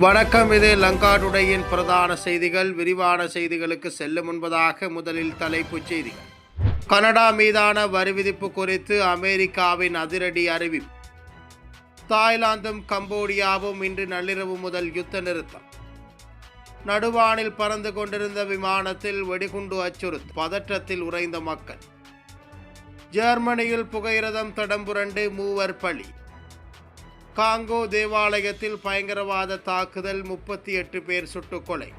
வணக்கம் இது லங்காடுடையின் பிரதான செய்திகள். விரிவான செய்திகளுக்கு செல்லும் முன்பதாக முதலில் தலைப்புச் செய்திகள். கனடா மீதான வரி விதிப்பு குறித்து அமெரிக்காவின் அதிரடி அறிவிப்பு. தாய்லாந்தும் கம்போடியாவும் இன்று நள்ளிரவு முதல் யுத்த நிறுத்தம். நடுவானில் பறந்து கொண்டிருந்த விமானத்தில் வெடிகுண்டு அச்சுறுத்து பதற்றத்தில் உறைந்த மக்கள். ஜெர்மனியில் புகையிரதம் தடம்புரண்டு மூவர் பலி. காங்கோ தேவாலயத்தில் பயங்கரவாத தாக்குதல் முப்பத்தி எட்டு பேர் சுட்டுக்கொலை.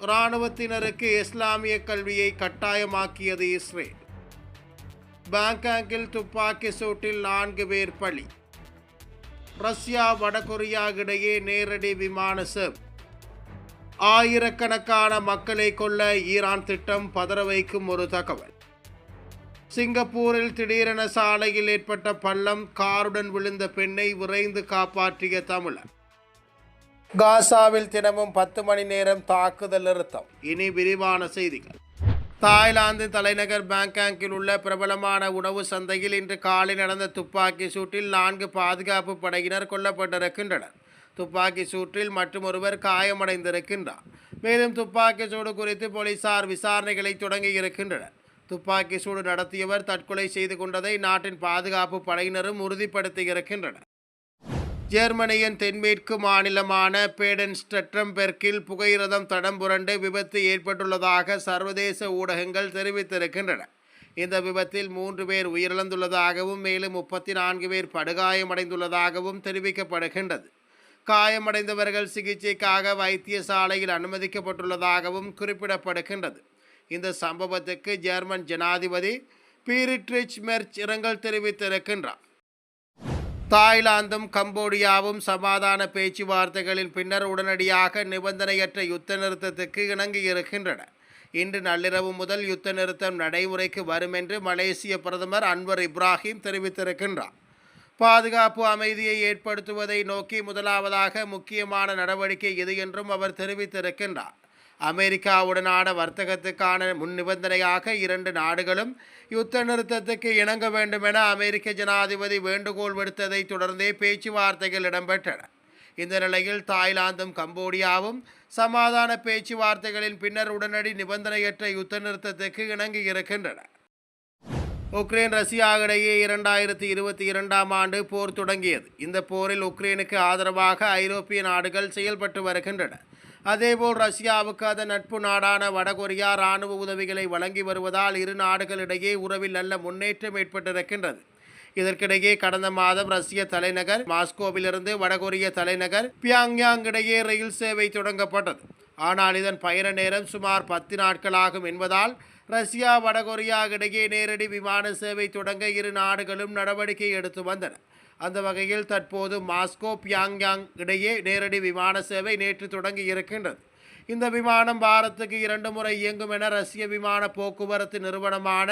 இராணுவத்தினருக்கு இஸ்லாமிய கல்வியை கட்டாயமாக்கியது இஸ்ரேல். பாங்காங்கில் துப்பாக்கி சூட்டில் நான்கு பேர் பலி. ரஷ்யா வடகொரியா இடையே நேரடி விமான சேவை. ஆயிரக்கணக்கான மக்களை கொள்ள ஈரான் திட்டம் பதற வைக்கும் ஒரு தகவல். சிங்கப்பூரில் திடீரென சாலையில் ஏற்பட்ட பள்ளம் காருடன் விழுந்த பெண்ணை விரைந்து காப்பாற்றிய தமிழர் காசாவில் தினமும் பத்து மணி நேரம் தாக்குதல் நிறுத்தம். இனி விரிவான செய்திகள். தாய்லாந்து தலைநகர் பாங்காங்கில் உள்ள பிரபலமான உணவு சந்தையில் இன்று காலை நடந்த துப்பாக்கி சூட்டில் நான்கு பாதுகாப்பு படையினர் கொல்லப்பட்டிருக்கின்றனர். துப்பாக்கி சூட்டில் மற்றொருவர் காயமடைந்திருக்கின்றார். மேலும் துப்பாக்கி சூடு குறித்து போலீசார் விசாரணைகளை தொடங்கியிருக்கின்றனர். துப்பாக்கி சூடு நடத்தியவர் தற்கொலை செய்து கொண்டதை நாட்டின் பாதுகாப்பு படையினரும் உறுதிப்படுத்தியிருக்கின்றனர். ஜெர்மனியின் தென்மேற்கு மாநிலமான பேடன்ஸ்டெட்ரம்பெர்க்கில் புகையிரதம் தடம் புரண்டு விபத்து ஏற்பட்டுள்ளதாக சர்வதேச ஊடகங்கள் தெரிவித்திருக்கின்றன. இந்த விபத்தில் மூன்று பேர் உயிரிழந்துள்ளதாகவும் மேலும் முப்பத்தி நான்கு பேர் படுகாயமடைந்துள்ளதாகவும் தெரிவிக்கப்படுகின்றது. காயமடைந்தவர்கள் சிகிச்சைக்காக வைத்தியசாலையில் அனுமதிக்கப்பட்டுள்ளதாகவும் குறிப்பிடப்படுகின்றது. இந்த சம்பவத்துக்கு ஜெர்மன் ஜனாதிபதி பீரிட்ரிச் மெர்ச் இரங்கல் தெரிவித்திருக்கின்றார். தாய்லாந்தும் கம்போடியாவும் சமாதான பேச்சுவார்த்தைகளின் பின்னர் உடனடியாக நிபந்தனையற்ற யுத்த நிறுத்தத்துக்கு இணங்கியிருக்கின்றன இன்று நள்ளிரவு முதல் யுத்த நிறுத்தம் நடைமுறைக்கு வரும் என்று மலேசிய பிரதமர் அன்வர் இப்ராஹிம் தெரிவித்திருக்கின்றார். பாதுகாப்பு அமைதியை ஏற்படுத்துவதை நோக்கி முதலாவதாக முக்கியமான நடவடிக்கை இது என்றும் அவர் தெரிவித்திருக்கின்றார். அமெரிக்காவுடனான வர்த்தகத்துக்கான முன் நிபந்தனையாக இரண்டு நாடுகளும் யுத்த நிறுத்தத்துக்கு இணங்க வேண்டும் என அமெரிக்க ஜனாதிபதி வேண்டுகோள் விடுத்ததை தொடர்ந்தே பேச்சுவார்த்தைகள் இடம்பெற்றன. இந்த நிலையில் தாய்லாந்தும் கம்போடியாவும் சமாதான பேச்சுவார்த்தைகளின் பின்னர் உடனடி நிபந்தனையற்ற யுத்த நிறுத்தத்துக்கு இணங்கியிருக்கின்றன உக்ரைன் ரஷ்யா இடையே இரண்டாயிரத்தி இருபத்தி இரண்டாம் ஆண்டு போர் தொடங்கியது. இந்த போரில் உக்ரைனுக்கு ஆதரவாக ஐரோப்பிய நாடுகள் செயல்பட்டு வருகின்றன. அதேபோல் ரஷ்யாவுக்கு அதன் நட்பு நாடான வடகொரியா இராணுவ உதவிகளை வழங்கி வருவதால் இரு நாடுகளிடையே உறவில் நல்ல முன்னேற்றம் ஏற்பட்டிருக்கின்றது. இதற்கிடையே கடந்த மாதம் ரஷ்ய தலைநகர் மாஸ்கோவிலிருந்து வடகொரிய தலைநகர் பியாங்யாங் இடையே ரயில் சேவை தொடங்கப்பட்டது. ஆனால் இதன் பயண நேரம் சுமார் பத்து நாட்களாகும் என்பதால் ரஷ்யா வடகொரியா இடையே நேரடி விமான சேவை தொடங்க இரு நாடுகளும் நடவடிக்கை எடுத்து வந்தன. அந்த வகையில் தற்போது மாஸ்கோ பியாங்யாங் இடையே நேரடி விமான சேவை நேற்று தொடங்கி இருக்கின்றது. இந்த விமானம் பாரத்துக்கு இரண்டு முறை இயங்கும் என ரஷ்ய விமான போக்குவரத்து நிறுவனமான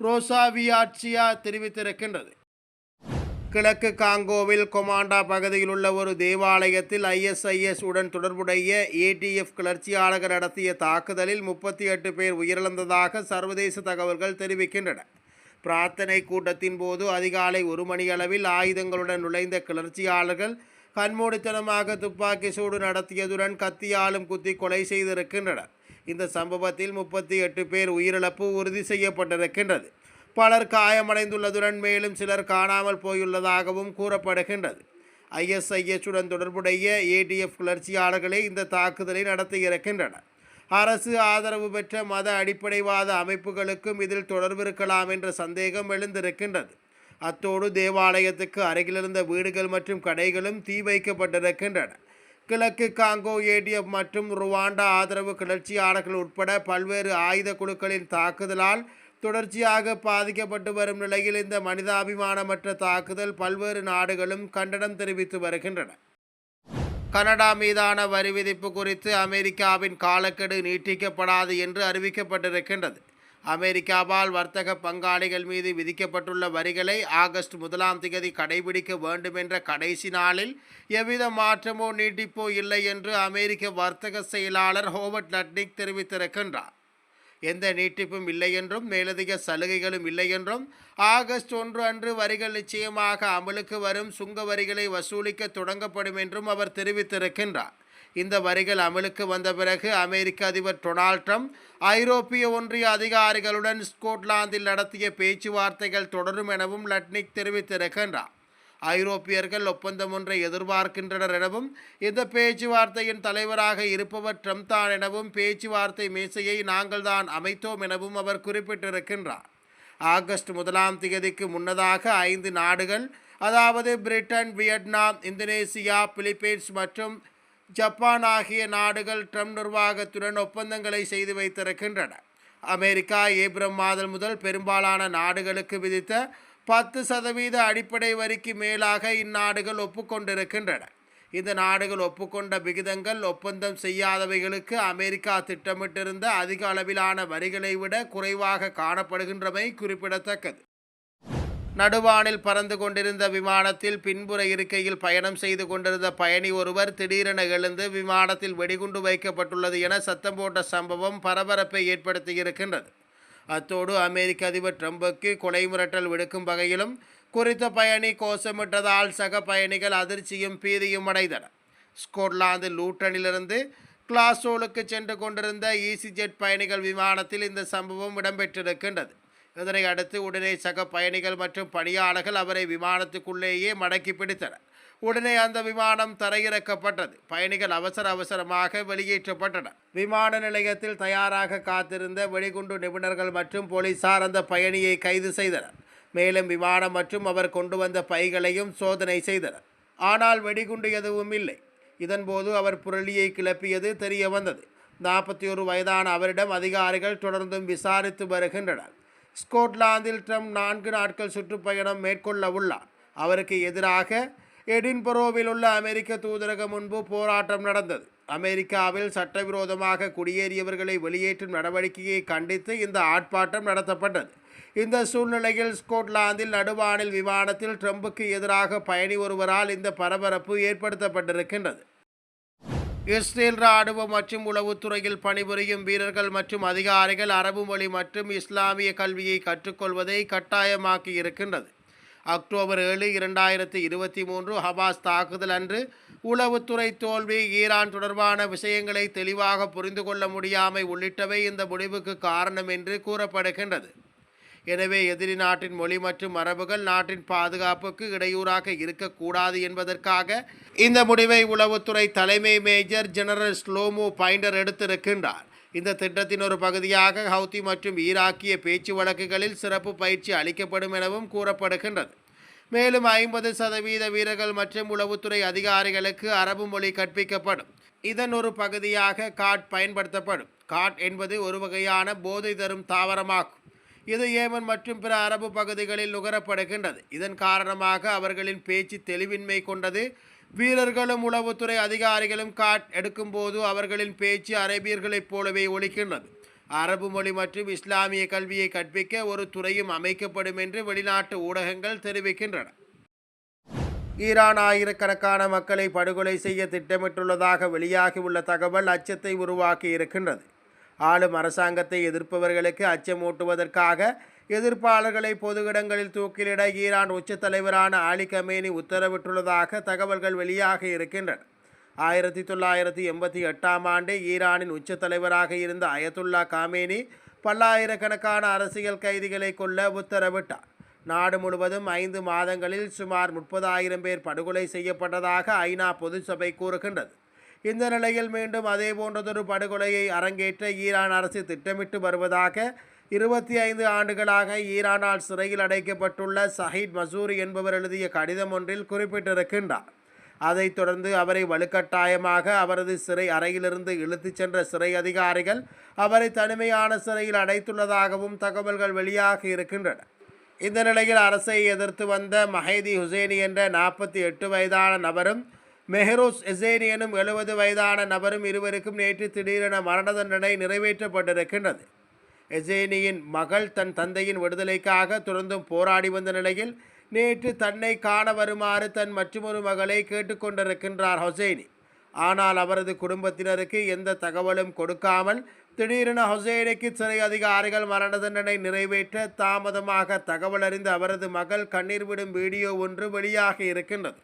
ரோசாவியாட்சியா தெரிவித்திருக்கின்றது. கிழக்கு காங்கோவில் கொமாண்டா பகுதியில் உள்ள ஒரு தேவாலயத்தில் ஐஎஸ்ஐஎஸ் உடன் தொடர்புடைய ஏடிஎஃப் கிளர்ச்சியாளர்கள் நடத்திய தாக்குதலில் முப்பத்தி எட்டு பேர் உயிரிழந்ததாக சர்வதேச தகவல்கள் தெரிவிக்கின்றன. பிரார்த்தனை கூட்டத்தின் போது அதிகாலை ஒரு மணியளவில் ஆயுதங்களுடன் நுழைந்த கிளர்ச்சியாளர்கள் கண்மூடித்தனமாக துப்பாக்கி சூடு நடத்தியதுடன் கத்தியாலும் குத்தி கொலை செய்திருக்கின்றனர். இந்த சம்பவத்தில் முப்பத்தி எட்டு பேர் உயிரிழப்பு உறுதி செய்யப்பட்டிருக்கின்றது. பலர் காயமடைந்துள்ளதுடன் மேலும் சிலர் காணாமல் போயுள்ளதாகவும் கூறப்படுகின்றது. ஐஎஸ்ஐஎச்சுடன் தொடர்புடைய ஏடிஎஃப் கிளர்ச்சியாளர்களே இந்த தாக்குதலை நடத்தியிருக்கின்றனர். அரசு ஆதரவு பெற்ற மத அடிப்படைவாத அமைப்புகளுக்கும் இதில் தொடர்பு இருக்கலாம் என்ற சந்தேகம் எழுந்திருக்கின்றது. அத்தோடு தேவாலயத்துக்கு அருகிலிருந்த வீடுகள் மற்றும் கடைகளும் தீ வைக்கப்பட்டிருக்கின்றன. கிழக்கு காங்கோ ஏடிஎஃப் மற்றும் ருவாண்டா ஆதரவு கிளர்ச்சியாளர்கள் உட்பட பல்வேறு ஆயுத குழுக்களின் தாக்குதலால் தொடர்ச்சியாக பாதிக்கப்பட்டு வரும் நிலையில் இந்த மனிதாபிமானமற்ற தாக்குதல் பல்வேறு நாடுகளும் கண்டனம் தெரிவித்து வருகின்றன. கனடா மீதான வரி விதிப்பு குறித்து அமெரிக்காவின் காலக்கெடு நீட்டிக்கப்படாது என்று அறிவிக்கப்பட்டிருக்கின்றது. அமெரிக்காவால் வர்த்தக பங்காளிகள் மீது விதிக்கப்பட்டுள்ள வரிகளை ஆகஸ்ட் முதலாம் தேதி கடைபிடிக்க வேண்டுமென்ற கடைசி நாளில் எவ்வித மாற்றமோ நீட்டிப்போ இல்லை என்று அமெரிக்க வர்த்தக செயலாளர் ஹோவர்ட் லட்னிக் தெரிவித்திருக்கின்றார். எந்த நீட்டிப்பும் இல்லை என்றும் மேலதிக சலுகைகளும் இல்லை என்றும் ஆகஸ்ட் ஒன்று அன்று வரிகள் நிச்சயமாக அமலுக்கு வரும் சுங்க வரிகளை வசூலிக்க தொடங்கப்படும் என்றும் அவர் தெரிவித்திருக்கின்றார். இந்த வரிகள் அமலுக்கு வந்த பிறகு அமெரிக்க அதிபர் டொனால்ட் ட்ரம்ப் ஐரோப்பிய ஒன்றிய அதிகாரிகளுடன் ஸ்கொட்லாந்தில் நடத்திய பேச்சுவார்த்தைகள் தொடரும் எனவும் லட்னிக் தெரிவித்திருக்கின்றார். ஐரோப்பியர்கள் ஒப்பந்தம் ஒன்றை எதிர்பார்க்கின்றனர் எனவும் இந்த பேச்சுவார்த்தையின் தலைவராக இருப்பவர் ட்ரம்ப் தான் எனவும் பேச்சுவார்த்தை மேசையை நாங்கள் தான் அமைத்தோம் எனவும் அவர் குறிப்பிட்டிருக்கின்றார். ஆகஸ்ட் முதலாம் தேதிக்கு முன்னதாக ஐந்து நாடுகள் அதாவது பிரிட்டன் வியட்நாம் இந்தோனேசியா பிலிப்பைன்ஸ் மற்றும் ஜப்பான் ஆகிய நாடுகள் ட்ரம்ப் நிர்வாகத்துடன் ஒப்பந்தங்களை செய்து வைத்திருக்கின்றன. அமெரிக்கா ஏப்ரல் மாதம் முதல் பெரும்பாலான நாடுகளுக்கு விதித்த பத்து சதவீத அடிப்படை வரிக்கு மேலாக இந்நாடுகள் ஒப்புக்கொண்டிருக்கின்றன. இந்த நாடுகள் ஒப்புக்கொண்ட விகிதங்கள் ஒப்பந்தம் செய்யாதவைகளுக்கு அமெரிக்கா திட்டமிட்டிருந்த அதிக அளவிலான வரிகளை விட குறைவாக காணப்படுகின்றமை குறிப்பிடத்தக்கது. நடுவானில் பறந்து கொண்டிருந்த விமானத்தில் பின்புற இருக்கையில் பயணம் செய்து கொண்டிருந்த பயணி ஒருவர் திடீரென எழுந்து விமானத்தில் வெடிகுண்டு வைக்கப்பட்டுள்ளது என சத்தம் போட்ட சம்பவம் பரபரப்பை ஏற்படுத்தியிருக்கின்றது. அத்தோடு அமெரிக்க அதிபர் ட்ரம்புக்கு கொலை மிரட்டல் விடுக்கும் வகையிலும் குறித்த பயணி கோஷமிட்டதால் சக பயணிகள் அதிர்ச்சியும் பீதியும் அடைந்தனர். ஸ்கொட்லாந்து லூட்டனிலிருந்து கிளாஸோலுக்கு சென்று கொண்டிருந்த ஈசிஜெட் பயணிகள் விமானத்தில் இந்த சம்பவம் இடம்பெற்றிருக்கின்றது. இதனை அடுத்து உடனே சக பயணிகள் மற்றும் பணியாளர்கள் அவரை விமானத்துக்குள்ளேயே மடக்கி பிடித்தனர். உடனே அந்த விமானம் தரையிறக்கப்பட்டது. பயணிகள் அவசர அவசரமாக வெளியேற்றப்பட்டனர். விமான நிலையத்தில் தயாராக காத்திருந்த வெடிகுண்டு நிபுணர்கள் மற்றும் போலீசார் அந்த பயணியை கைது செய்தனர். மேலும் விமானம் மற்றும் அவர் கொண்டு வந்த பைகளையும் சோதனை செய்தனர். ஆனால் வெடிகுண்டு எதுவும் இல்லை. இதன்போது அவர் புரளியை கிளப்பியது தெரிய வந்தது நாற்பத்தி ஒரு வயதான அவரிடம் அதிகாரிகள் தொடர்ந்தும் விசாரித்து வருகின்றனர். ஸ்கொட்லாந்தில் ட்ரம்ப் நான்கு நாட்கள் சுற்றுப்பயணம் மேற்கொள்ள உள்ளார். அவருக்கு எதிராக எடின்பரோவில் உள்ள அமெரிக்க தூதரகம் முன்பு போராட்டம் நடந்தது. அமெரிக்காவில் சட்டவிரோதமாக குடியேறியவர்களை வெளியேற்றும் நடவடிக்கையை கண்டித்து இந்த ஆர்ப்பாட்டம் நடத்தப்பட்டது. இந்த சூழ்நிலையில் ஸ்கொட்லாந்தில் நடுவானில் விமானத்தில் ட்ரம்புக்கு எதிராக பயணி ஒருவரால் இந்த பரபரப்பு ஏற்படுத்தப்பட்டிருக்கின்றது. இஸ்ரேல் ராணுவ மற்றும் உளவுத்துறையில் பணிபுரியும் வீரர்கள் மற்றும் அதிகாரிகள் அரபு மொழி மற்றும் இஸ்லாமிய கல்வியை கற்றுக்கொள்வதை கட்டாயமாக்கி இருக்கின்றது அக்டோபர் ஏழு இரண்டாயிரத்தி இருபத்தி மூன்று ஹபாஸ் தாக்குதல் அன்று உளவுத்துறை தோல்வி ஈரான் தொடர்பான விஷயங்களை தெளிவாக புரிந்து கொள்ள முடியாமை உள்ளிட்டவை இந்த முடிவுக்கு காரணம் என்று கூறப்படுகின்றது. எனவே எதிரி நாட்டின் மொழி மற்றும் மரபுகள் நாட்டின் பாதுகாப்புக்கு இடையூறாக இருக்கக்கூடாது என்பதற்காக இந்த முடிவை உளவுத்துறை தலைமை மேஜர் ஜெனரல் ஸ்லோமோ பைண்டர் எடுத்திருக்கின்றார். இந்த திட்டத்தின் ஒரு பகுதியாக ஹவுதி மற்றும் ஈராக்கிய பேச்சு வழக்குகளில் சிறப்பு பயிற்சி அளிக்கப்படும் எனவும் கூறப்படுகின்றது. மேலும் ஐம்பது சதவீத வீரர்கள் மற்றும் உளவுத்துறை அதிகாரிகளுக்கு அரபு மொழி கற்பிக்கப்படும். இதன் ஒரு பகுதியாக காட் பயன்படுத்தப்படும். காட் என்பது ஒரு வகையான போதை தரும் தாவரமாகும். இது ஏமன் மற்றும் பிற அரபு பகுதிகளில் நுகரப்படுகின்றது. இதன் காரணமாக அவர்களின் பேச்சு தெளிவின்மை கொண்டது. வீரர்களும் உளவுத்துறை அதிகாரிகளும் காட் எடுக்கும்போது அவர்களின் பேச்சு அரேபியர்களைப் போலவே ஒழிக்கின்றது அரபு மொழி மற்றும் இஸ்லாமிய கல்வியை கற்பிக்க ஒரு துறையும் அமைக்கப்படும் என்று வெளிநாட்டு ஊடகங்கள் தெரிவிக்கின்றன. ஈரான் ஆயிரக்கணக்கான மக்களை படுகொலை செய்ய திட்டமிட்டுள்ளதாக வெளியாகியுள்ள தகவல் அச்சத்தை உருவாக்கி இருக்கின்றது ஆளும் அரசாங்கத்தை எதிர்ப்பவர்களுக்கு அச்சமூட்டுவதற்காக எதிர்ப்பாளர்களை பொது இடங்களில் தூக்கிலிட ஈரான் உச்ச தலைவரான அலி கமேனி உத்தரவிட்டுள்ளதாக தகவல்கள் வெளியாக இருக்கின்றன. ஆயிரத்தி தொள்ளாயிரத்தி எண்பத்தி எட்டாம் ஆண்டு ஈரானின் உச்ச தலைவராக இருந்த அயத்துல்லா காமேனி பல்லாயிரக்கணக்கான அரசியல் கைதிகளை கொல்ல உத்தரவிட்டார். நாடு முழுவதும் ஐந்து மாதங்களில் சுமார் முப்பதாயிரம் பேர் படுகொலை செய்யப்பட்டதாக ஐநா பொதுச்சபை கூறுகின்றது. இந்த நிலையில் மீண்டும் அதே போன்றதொரு படுகொலையை அரங்கேற்ற ஈரான் அரசு திட்டமிட்டு வருவதாக இருபத்தி ஐந்து ஆண்டுகளாக ஈரானால் சிறையில் அடைக்கப்பட்டுள்ள சஹீத் மசூரி என்பவர் எழுதிய கடிதம் ஒன்றில் குறிப்பிட்டிருக்கின்றார். அதைத் தொடர்ந்து அவரை வலுக்கட்டாயமாக அவரது சிறை அறையிலிருந்து இழுத்துச் சென்ற சிறை அதிகாரிகள் அவரை தனிமையான சிறையில் அடைத்துள்ளதாகவும் தகவல்கள் வெளியாகி இருக்கின்றன. இந்த நிலையில் அரசை எதிர்த்து வந்த மஹேதி ஹுசேனி என்ற நாற்பத்தி எட்டு வயதான நபரும் மெஹ்ரூஸ் ஹுசேனியனும் எழுபது வயதான நபரும் இருவருக்கும் நேற்று திடீரென மரண தண்டனை நிறைவேற்றப்பட்டிருக்கின்றது. எசேனியின் மகள் தன் தந்தையின் விடுதலைக்காக தொடர்ந்தும் போராடி வந்த நிலையில் நேற்று தன்னை காண வருமாறு தன் மற்றொரு மகளை கேட்டுக்கொண்டிருக்கின்றார் ஹொசைனி. ஆனால் அவரது குடும்பத்தினருக்கு எந்த தகவலும் கொடுக்காமல் திடீரென ஹொசேனிக்கு சிறை அதிகாரிகள் மரண தண்டனை நிறைவேற்ற தாமதமாக தகவல் அறிந்த அவரது மகள் கண்ணீர் விடும் வீடியோ ஒன்று வெளியாகி இருக்கின்றது.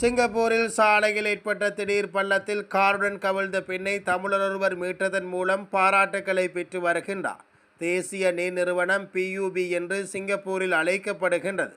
சிங்கப்பூரில் சாலையில் ஏற்பட்ட திடீர் பள்ளத்தில் காருடன் கவிழ்ந்த பெண்ணை தமிழர் ஒருவர் மீட்டதன் மூலம் பாராட்டுக்களை பெற்று வருகின்றார். தேசிய நீர் நிறுவனம் பியூபி என்று சிங்கப்பூரில் அழைக்கப்படுகின்றது.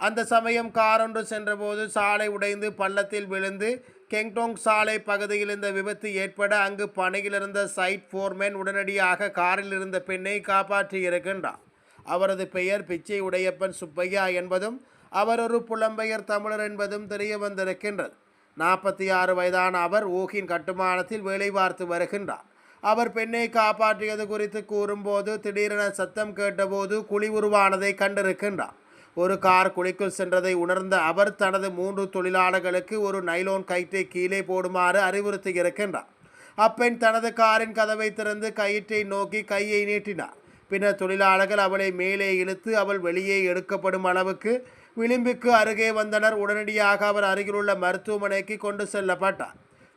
அந்த சமயம் காரொன்று சென்றபோது சாலை உடைந்து பள்ளத்தில் விழுந்து கெங்டோங் சாலை பகுதியில் இந்த விபத்து ஏற்பட அங்கு பணியிலிருந்த சைட் ஃபோர்மேன் உடனடியாக காரில் இருந்த பெண்ணை காப்பாற்றி இருக்கின்றார் அவரது பெயர் பிச்சை உடையப்பன் சுப்பையா என்பதும் அவர் ஒரு புலம்பெயர் தமிழர் என்பதும் தெரிய வந்திருக்கின்றது. நாற்பத்தி ஆறு வயதான அவர் ஊகின் கட்டுமானத்தில் வேலை பார்த்து வருகின்றார். அவர் பெண்ணை காப்பாற்றியது குறித்து கூறும்போது திடீரென சத்தம் கேட்டபோது குழி உருவானதை கண்டிருக்கின்றார். ஒரு கார் குழிக்குள் சென்றதை உணர்ந்த அவர் தனது மூன்று தொழிலாளர்களுக்கு ஒரு நைலோன் கயிற்றை கீழே போடுமாறு அறிவுறுத்தி இருக்கின்றார். அப்பெண் தனது காரின் கதவை திறந்து கயிற்றை நோக்கி கையை நீட்டினார். பின்னர் தொழிலாளர்கள் அவளை மேலே இழுத்து அவள் வெளியே எடுக்கப்படும் அளவுக்கு விளிம்புக்கு அருகே வந்தனர். உடனடியாக அவர் அருகிலுள்ள மருத்துவமனைக்கு கொண்டு செல்லப்பட்டார்.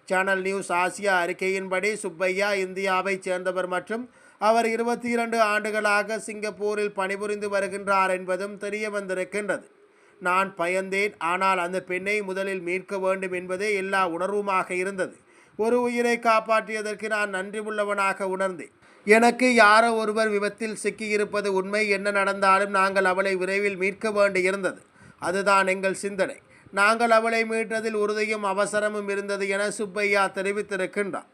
சேனல் நியூஸ் ஆசியா அறிக்கையின்படி சுப்பையா இந்தியாவைச் சேர்ந்தவர் மற்றும் அவர் இருபத்தி இரண்டு ஆண்டுகளாக சிங்கப்பூரில் பணிபுரிந்து வருகின்றார் என்பதும் தெரிய வந்திருக்கின்றது நான் பயந்தேன். ஆனால் அந்த பெண்ணை முதலில் மீட்க வேண்டும் என்பதே எல்லா உணர்வுமாக இருந்தது. ஒரு உயிரை காப்பாற்றியதற்கு நான் நன்றி உள்ளவனாக உணர்ந்தேன். எனக்கு யாரோ ஒருவர் விபத்தில் சிக்கியிருப்பது உண்மை. என்ன நடந்தாலும் நாங்கள் அவளை விரைவில் மீட்க வேண்டியிருந்தது. அதுதான் எங்கள் சிந்தனை. நாங்கள் அவளை மீட்டதில் உறுதியும் அவசரமும் இருந்தது என சுப்பையா தெரிவித்திருக்கின்றார்.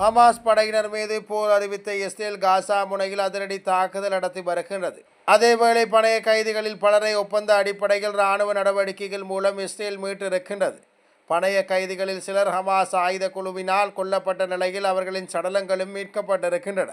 ஹமாஸ் படையினர் மீது போர் அறிவித்த இஸ்ரேல் காசா முனையில் அதிரடி தாக்குதல் நடத்தி வருகின்றது. அதேவேளை பழைய கைதிகளில் பலரை ஒப்பந்த அடிப்படையில் இராணுவ நடவடிக்கைகள் மூலம் இஸ்ரேல் மீட்டிருக்கின்றது. பணைய கைதிகளில் சிலர் ஹமாஸ் ஆயுத குழுவினால் கொல்லப்பட்ட நிலையில் அவர்களின் சடலங்களும் மீட்கப்பட்டிருக்கின்றன.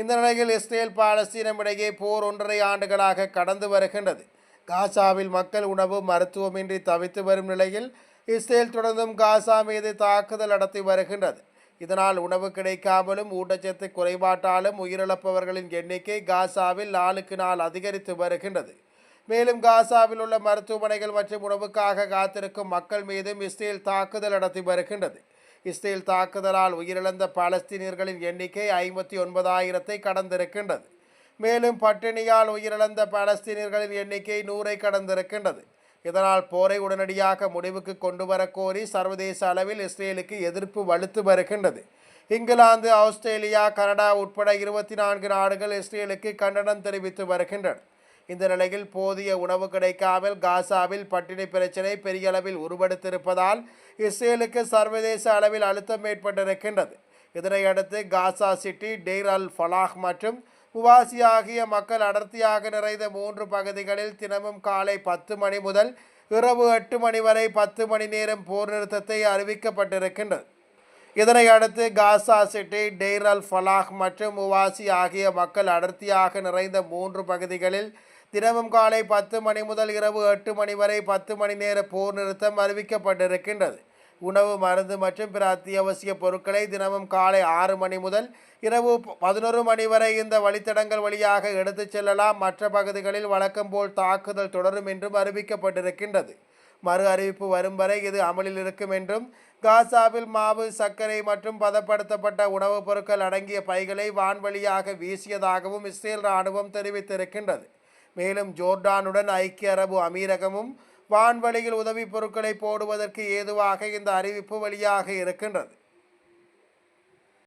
இந்த நிலையில் இஸ்ரேல் பாலஸ்தீனம் இடையே போர் ஒன்றரை ஆண்டுகளாக கடந்து வருகின்றது. காசாவில் மக்கள் உணவு மருத்துவமின்றி தவித்து வரும் நிலையில் இஸ்ரேல் தொடர்ந்தும் காசா மீது தாக்குதல் நடத்தி வருகின்றது. இதனால் உணவு கிடைக்காமலும் ஊட்டச்சத்து குறைபாட்டாலும் உயிரிழப்பவர்களின் எண்ணிக்கை காசாவில் நாளுக்கு நாள் அதிகரித்து வருகின்றது. மேலும் காசாவில் உள்ள மருத்துவமனைகள் மற்றும் உணவுக்காக காத்திருக்கும் மக்கள் மீதும் இஸ்ரேல் தாக்குதல் நடத்தி வருகின்றது. இஸ்ரேல் தாக்குதலால் உயிரிழந்த பாலஸ்தீனியர்களின் எண்ணிக்கை ஐம்பத்தி ஒன்பதாயிரத்தை கடந்திருக்கின்றது. மேலும் பட்டினியால் உயிரிழந்த பாலஸ்தீனியர்களின் எண்ணிக்கை நூறை கடந்திருக்கின்றது. இதனால் போரை உடனடியாக முடிவுக்கு கொண்டு வரக்கோரி சர்வதேச அளவில் இஸ்ரேலுக்கு எதிர்ப்பு வலுத்து வருகின்றது. இங்கிலாந்து ஆஸ்திரேலியா கனடா உட்பட இருபத்தி நான்கு நாடுகள் இஸ்ரேலுக்கு கண்டனம் தெரிவித்து வருகின்றன. இந்த நிலையில் போதிய உணவு கிடைக்காமல் காசாவில் பட்டினி பிரச்சினை பெரிய அளவில் உருவெடுத்திருப்பதால் இஸ்ரேலுக்கு சர்வதேச அளவில் அழுத்தம் ஏற்பட்டிருக்கின்றது. இதனையடுத்து Gaza city Deir al Balah மற்றும் உவாசி ஆகிய மக்கள் அடர்த்தியாக நிறைந்த மூன்று பகுதிகளில் தினமும் காலை பத்து மணி முதல் இரவு எட்டு மணி வரை பத்து மணி நேரம் போர் நிறுத்தத்தை அறிவிக்கப்பட்டிருக்கின்றது. இதனை அடுத்து Gaza city Deir al Balah மற்றும் உவாசி ஆகிய மக்கள் அடர்த்தியாக நிறைந்த மூன்று பகுதிகளில் தினமும் காலை பத்து மணி முதல் இரவு எட்டு மணி வரை பத்து மணி நேர போர் நிறுத்தம் அறிவிக்கப்பட்டிருக்கின்றது. உணவு மருந்து மற்றும் பிற அத்தியாவசிய பொருட்களை தினமும் காலை ஆறு மணி முதல் இரவு பதினொரு மணி வரை இந்த வழித்தடங்கள் வழியாக எடுத்துச் செல்லலாம். மற்ற பகுதிகளில் வழக்கம் போல் தாக்குதல் தொடரும் என்றும் அறிவிக்கப்பட்டிருக்கின்றது. மறு அறிவிப்பு வரும் வரை இது அமலில் இருக்கும் என்றும் காசாவில் மாவு சர்க்கரை மற்றும் பதப்படுத்தப்பட்ட உணவுப் பொருட்கள் அடங்கிய பைகளை வான்வழியாக வீசியதாகவும் இஸ்ரேல் இராணுவம் தெரிவித்திருக்கின்றது. மேலும் ஜோர்டானுடன் ஐக்கிய அரபு அமீரகமும் வான்வழியில் உதவிப் பொருட்களை போடுவதற்கு ஏதுவாக இந்த அறிவிப்பு வழியாக இருக்கின்றது.